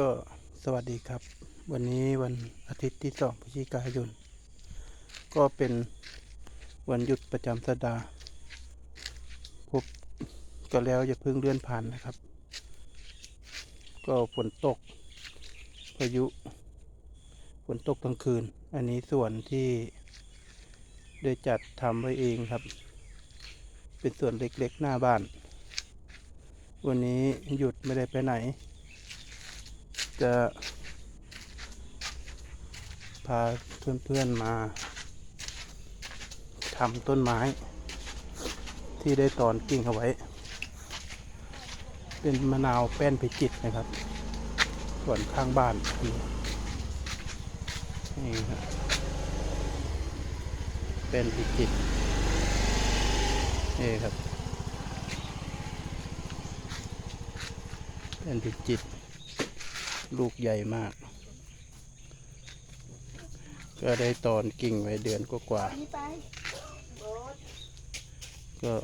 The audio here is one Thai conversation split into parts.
ก็สวัสดีครับ วันนี้วันอาทิตย์ที่สองพฤศจิกายน ก็เป็นวันหยุดประจำสัปดาห์พบก็แล้วอย่าเพิ่งเลื่อนผ่านนะครับ ก็ฝนตกพายุฝนตกทั้งคืน อันนี้ส่วนที่ได้จัดทำไว้เองครับ เป็นส่วนเล็กๆหน้าบ้าน วันนี้หยุดไม่ได้ไปไหน จะ พาเพื่อนๆมาทำต้นไม้ ที่ได้ตอนกิ่งเอาไว้ เป็นมะนาวแป้นพิจิตนะครับส่วนข้างบ้านนี่ครับเป็นพิจิตนี่ครับเป็นพิจิตร ลูกใหญ่มาก ก็ได้ตอนกิ่งไว้เดือนกว่าๆก็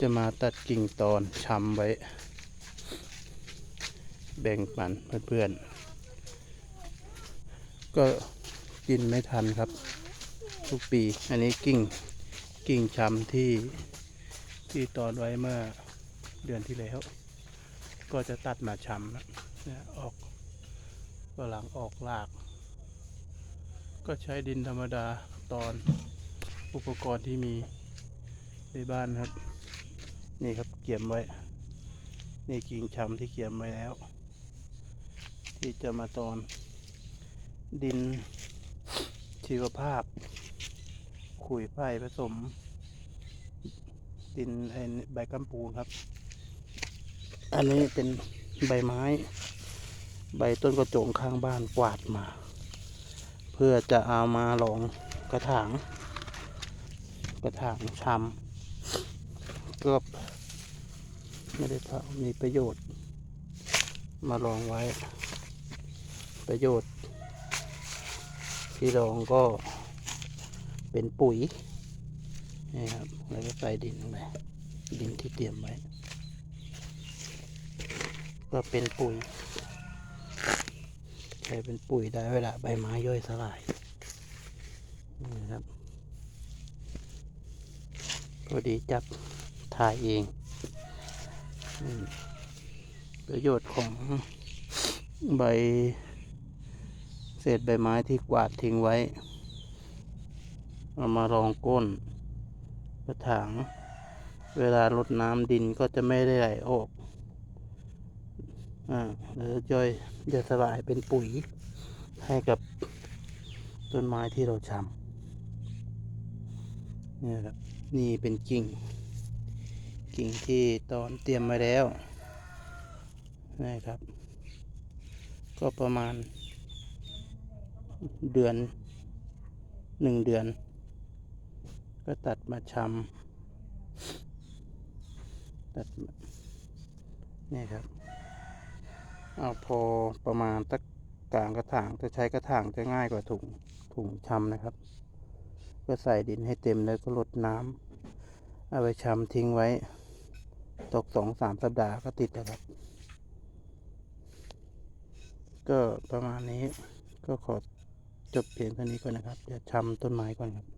จะมาตัดกิ่งตอนช้ำไว้ แบ่งปันเพื่อนๆ ก็กินไม่ทันครับ ทุกปี อันนี้กิ่งกิ่งช้ำที่ที่ตอนไว้เมื่อเดือนที่แล้ว ก็จะตัดมาช้ำแล้ว เนี่ยออกกำลังออกลาก ก็ใช้ดินธรรมดาตอนอุปกรณ์ที่มีในบ้านครับ นี่ครับเกี่ยมไว้ นี่กิ่งชำที่เกี่ยมไว้แล้ว ที่จะมาตอนดินชีวภาพ ขุยไผ่ผสม ดินใบกัมปูนครับ อันนี้เป็นใบไม้ ใบต้นกระจงข้างบ้านกวาดมา เพื่อจะเอามาลองกระถาง กระถางชำก็ไม่ได้เผามีประโยชน์ มาลองไว้ ประโยชน์ ที่ลองก็เป็นปุ๋ยนี่ครับแล้วก็ใส่ดินลงไปดินที่เตรียมไว้ ก็เป็นปุ๋ย ใช้เป็นปุ๋ยได้เวลาใบไม้ย่อยสลายนี่ครับพอดีจับถ่ายเองอประโยชน์ของใบเศษใบไม้ที่กวาดทิ้งไว้ เอามารองก้นกระถาง เวลารดน้ำดินก็จะไม่ได้ไหลออก อ่าแล้วย่อยจะสลายเป็นปุ๋ยให้กับต้นไม้ที่เราชำนี่ครับนี่เป็นกิ่ง กิ่งที่ตอนเตรียมมาแล้วนะครับ ก็ประมาณเดือนหนึ่งเดือน ก็ตัดมาชำตัดนี่ครับ เอาพอประมาณตักกลางกระถางจะใช้กระถางจะง่ายกว่าถุงถุงชำนะครับ ก็ใส่ดินให้เต็มแล้วก็รดน้ำเอาไปชำทิ้งไว้ ตกสองสามสัปดาห์ก็ติดแล้วครับ ก็ประมาณนี้ก็ขอจบเพียงเท่านี้ก่อนนะครับเดี๋ยวชำต้นไม้ก่อนครับ